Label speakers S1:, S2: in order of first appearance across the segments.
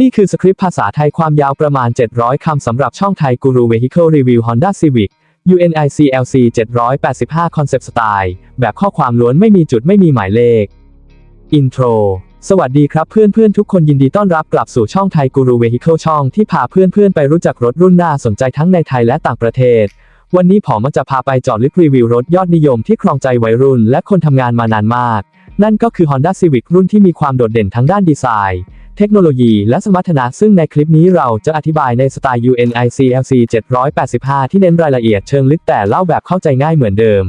S1: นี่คือสคริปต์ภาษาไทยความยาวประมาณ 700 คำสำหรับช่องไทยกูรู Vehicle Review Honda Civic UNICLC 785 Concept Style แบบข้อความล้วนไม่มีจุดไม่มีหมายเลข Intro สวัสดีครับเพื่อนเพื่อนทุกคนยินดีต้อนรับกลับสู่ช่องไทยกูรู Vehicle ช่องที่พาเพื่อนเพื่อนไปรู้จักรถรุ่นน่าสนใจทั้งในไทยและต่างประเทศ วันนี้ผมจะพาไปจาะลึกรีวิวรถยอดนิยมที่ครองใจวัยรุ่น และคนทำงานมานานมาก นั่นก็คือ Honda Civic รุ่นที่มีความโดดเด่นทั้งด้านดีไซน์ เทคโนโลยีและสมรรถนะซึ่งในคลิปนี้เราจะอธิบายในสไตล์ UNICLC 785 ที่เน้นรายละเอียดเชิงลึกแต่เล่าแบบเข้าใจง่ายเหมือนเดิม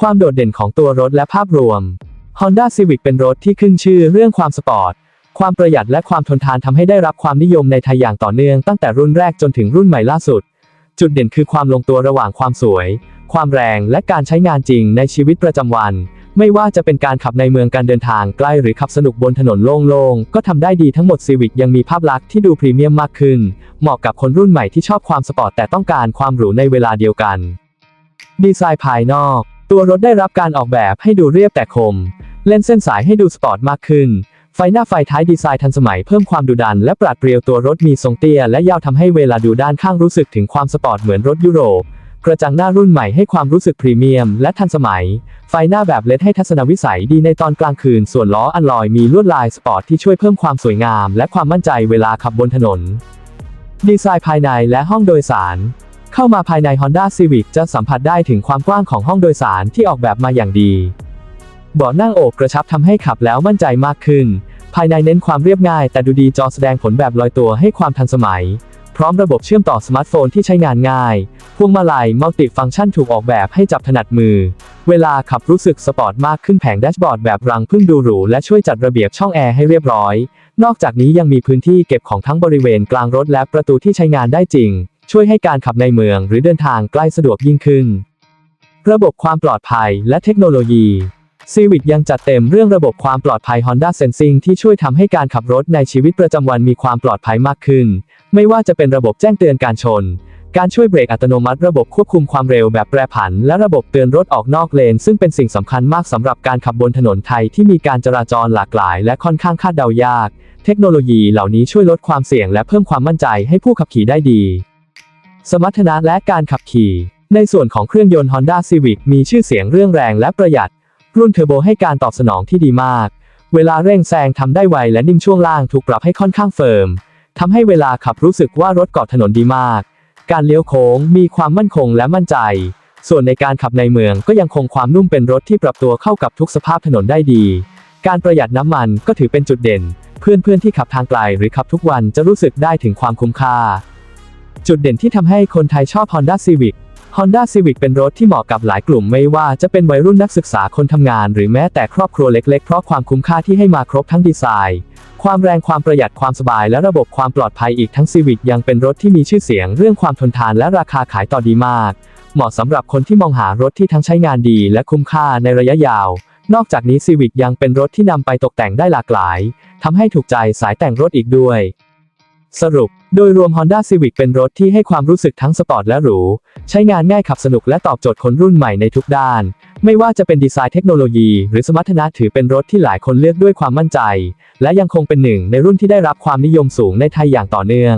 S1: ความโดดเด่นของตัวรถและภาพรวม Honda Civic เป็นรถที่ขึ้นชื่อเรื่องความสปอร์ต ความประหยัดและความทนทานทำให้ได้รับความนิยมในไทยอย่างต่อเนื่องตั้งแต่รุ่นแรกจนถึงรุ่นใหม่ล่าสุด จุดเด่นคือความลงตัวระหว่างความสวย ความแรงและการใช้งานจริงในชีวิตประจำวัน ไม่ว่าจะเป็นการขับในเมืองการเดินทางใกล้หรือขับสนุกบนถนนโล่งๆ ก็ทำได้ดีทั้งหมด Civic ยังมีภาพลักษณ์ที่ดูพรีเมียมมากขึ้น เหมาะกับคนรุ่นใหม่ที่ชอบความสปอร์ตแต่ต้องการความหรูในเวลาเดียวกัน ดีไซน์ภายนอก ตัวรถได้รับการออกแบบให้ดูเรียบแต่คม เล่นเส้นสายให้ดูสปอร์ตมากขึ้น ไฟหน้าไฟท้ายดีไซน์ทันสมัยเพิ่มความดุดันและปราดเปรียวตัวรถมีทรงเตี้ยและยาวทำให้เวลาดูด้านข้างรู้สึกถึงความสปอร์ตเหมือนรถยุโรป กระจังหน้ารุ่นใหม่ให้ความรู้สึกพรีเมียมและทันสมัย ไฟหน้าแบบเลดให้ทัศนวิสัยดีในตอนกลางคืน ส่วนล้ออัลลอยมีลวดลายสปอร์ตที่ช่วยเพิ่มความสวยงาม และความมั่นใจเวลาขับบนถนน ดีไซน์ภายในและห้องโดยสาร เข้ามาภายใน Honda Civic จะสัมผัสได้ถึงความกว้างของห้องโดยสารที่ออกแบบมาอย่างดีเบาะนั่งโอบกระชับทำให้ขับแล้วมั่นใจมากขึ้น ภายในเน้นความเรียบง่าย แต่ดูดีจอแสดงผลแบบลอยตัวให้ความทันสมัย ร้อมระบบเชื่อมต่อสมาร์ทโฟนที่ใช้งานง่าย พวงมาลัยมัลติฟังก์ชันถูกออกแบบให้จับถนัดมือ เวลาขับรู้สึกสปอร์ตมากขึ้นแผงแดชบอร์ดแบบรังพึ่งดูหรูและช่วยจัดระเบียบช่องแอร์ให้เรียบร้อย นอกจากนี้ยังมีพื้นที่เก็บของทั้งบริเวณกลางรถและประตูที่ใช้งานได้จริง ช่วยให้การขับในเมืองหรือเดินทางใกล้สะดวกยิ่งขึ้น ระบบความปลอดภัยและเทคโนโลยี Civic ยังจัดเต็มเรื่องระบบความปลอดภัย Honda Sensing ที่ช่วยทำให้การขับรถในชีวิตประจำวันมีความปลอดภัยมากขึ้น ไม่ว่าจะเป็นระบบแจ้งเตือนการชน การช่วยเบรกอัตโนมัติ ระบบควบคุมความเร็วแบบแปรผัน และระบบเตือนรถออกนอกเลน ซึ่งเป็นสิ่งสำคัญมากสำหรับการขับบนถนนไทยที่มีการจราจรหลากหลาย และค่อนข้างคาดเดายาก เทคโนโลยีเหล่านี้ช่วยลดความเสี่ยง และเพิ่มความมั่นใจให้ผู้ขับขี่ได้ดี สมรรถนะและการขับขี่ในส่วนของเครื่องยนต์ Honda Civic มีชื่อเสียงเรื่องแรงและประหยัด รุ่นเทอร์โบให้การตอบสนองที่ดีมาก เวลาเร่งแซงทำได้ไวและนิ่มช่วงล่างถูกปรับให้ค่อนข้างเฟิร์มทำให้เวลาขับรู้สึกว่ารถเกาะถนนดีมาก การเลี้ยวโค้งมีความมั่นคงและมั่นใจ ส่วนในการขับในเมืองก็ยังคงความนุ่มเป็นรถที่ปรับตัวเข้ากับทุกสภาพถนนได้ดี การประหยัดน้ำมันก็ถือเป็นจุดเด่น เพื่อนๆที่ขับทางไกลหรือขับทุกวันจะรู้สึกได้ถึงความคุ้มค่า จุดเด่นที่ทำให้คนไทยชอบ Honda Civic Honda Civic เป็นรถที่เหมาะกับหลายกลุ่มไม่ว่าจะเป็นวัยรุ่นนักศึกษาคนทำงาน หรือแม้แต่ครอบครัวเล็กๆ เพราะความคุ้มค่าที่ให้มาครบทั้งดีไซน์ ความแรงความประหยัดความสบายและระบบความปลอดภัยอีกทั้ง Civic ยังเป็นรถที่มีชื่อเสียง เรื่องความทนทานและราคาขายต่อดีมาก เหมาะสำหรับคนที่มองหารถที่ทั้งใช้งานดี และคุ้มค่าในระยะยาว นอกจากนี้ Civic ยังเป็นรถที่นำไปตกแต่งได้หลากหลายทำให้ถูกใจสายแต่งรถอีกด้วย สรุป โดยรวม Honda Civic เป็นรถที่ให้ความรู้สึกทั้งสปอร์ตและหรู ใช้งานง่ายขับสนุกและตอบโจทย์คนรุ่นใหม่ในทุกด้าน ไม่ว่าจะเป็นดีไซน์เทคโนโลยี หรือสมรรถนะถือเป็นรถที่หลายคนเลือกด้วยความมั่นใจ และยังคงเป็นหนึ่งในรุ่นที่ได้รับความนิยมสูงในไทยอย่างต่อเนื่อง